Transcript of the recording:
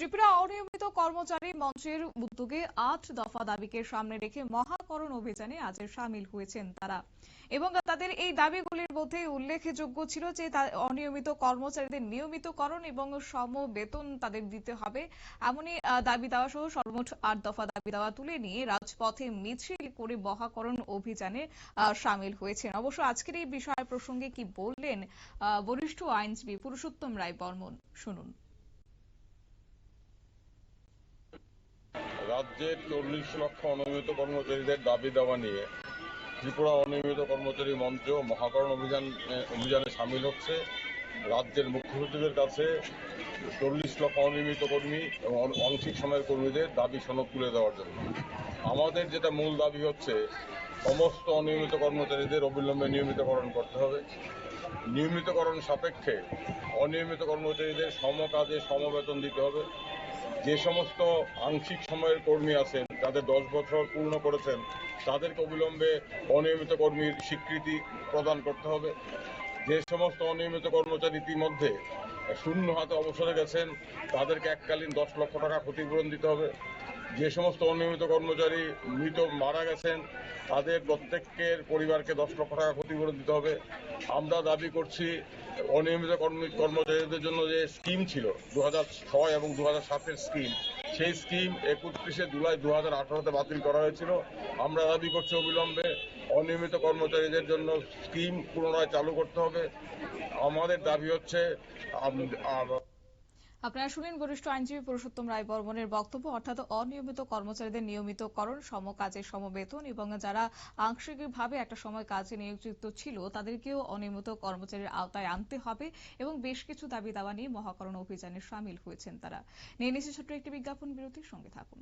ত্রিপুরা অনিয়মিত কর্মচারী মঞ্চের উদ্যোগে আট দফা দাবিকে সামনে রেখে মহাকরণ অভিযানে আজ সামিল হয়েছেন তারা। এবং তাদের এই দাবিগুলির মধ্যে উল্লেখযোগ্য ছিল যে অনিয়মিত কর্মচারীদের নিয়মিতকরণ এবং সম বেতন তাদের দিতে হবে। এমনই দাবি দেওয়া সহ সর্বমোট আট দফা দাবি দেওয়া তুলে নিয়ে রাজপথে মিছিল করে মহাকরণ অভিযানে সামিল হয়েছেন। অবশ্য আজকের এই বিষয় প্রসঙ্গে কি বললেন বরিষ্ঠ আইনজীবী পুরুষোত্তম রায় বর্মন? শুনুন। রাজ্যের চল্লিশ লক্ষ অনিয়মিত কর্মচারীদের দাবি দেওয়া নিয়ে ত্রিপুরা অনিয়মিত কর্মচারী মঞ্চ মহাকরণ অভিযান অভিযানে সামিল হচ্ছে। রাজ্যের মুখ্য সচিবের কাছে চল্লিশ লক্ষ অনিয়মিত কর্মী এবং আংশিক সময়ের কর্মীদের দাবি সনদ তুলে দেওয়ার জন্য। আমাদের যেটা মূল দাবি হচ্ছে, সমস্ত অনিয়মিত কর্মচারীদের অবিলম্বে নিয়মিতকরণ করতে হবে। নিয়মিতকরণ সাপেক্ষে অনিয়মিত কর্মচারীদের সম কাজে সমবেতন দিতে হবে। যে সমস্ত আংশিক সময়ের কর্মী আছেন, যাদের দশ বছর পূর্ণ করেছেন, তাদেরকে অবিলম্বে অনিয়মিত কর্মীর স্বীকৃতি প্রদান করতে হবে। যে সমস্ত অনিয়মিত কর্মচারী ইতিমধ্যে শূন্য হাতে অবসরে গেছেন, তাদেরকে এককালীন দশ লক্ষ টাকা ক্ষতিপূরণ দিতে হবে। যে সমস্ত অনিয়মিত কর্মচারী মৃত মারা গেছেন, তাদের প্রত্যেকের পরিবারকে দশ লক্ষ টাকা ক্ষতিপূরণ দিতে হবে। আমরা দাবি করছি অনিয়মিত কর্মী কর্মচারীদের জন্য যে স্কিম ছিল দু ছয় এবং দু সাতের স্কিম সেই স্কিম একত্রিশে জুলাই দু হাজার আঠারোতে বাতিল করা হয়েছিল। আমরা দাবি করছি অবিলম্বে অনিয়মিত কর্মচারীদের জন্য স্কিম পুনরায় চালু করতে হবে। আমাদের দাবি হচ্ছে আপনারা শুনেন বরিষ্ঠ আইনজীবী পুরুষোত্তম রায় বর্মনের বক্তব্য, অর্থাৎ অনিয়মিত কর্মচারীদের নিয়মিতকরণ সম কাজে সমবেতন এবং যারা আংশিকভাবে একটা সময় কাজে নিয়োজিত ছিল, তাদেরকেও অনিয়মিত কর্মচারীর আওতায় আনতে হবে এবং বেশ কিছু দাবি দাওয়া নিয়ে মহাকরণ অভিযানে সামিল হয়েছেন তারা। নিয়ে নিচ্ছে ছোট্ট একটি বিজ্ঞাপন, বিরতির সঙ্গে থাকুন।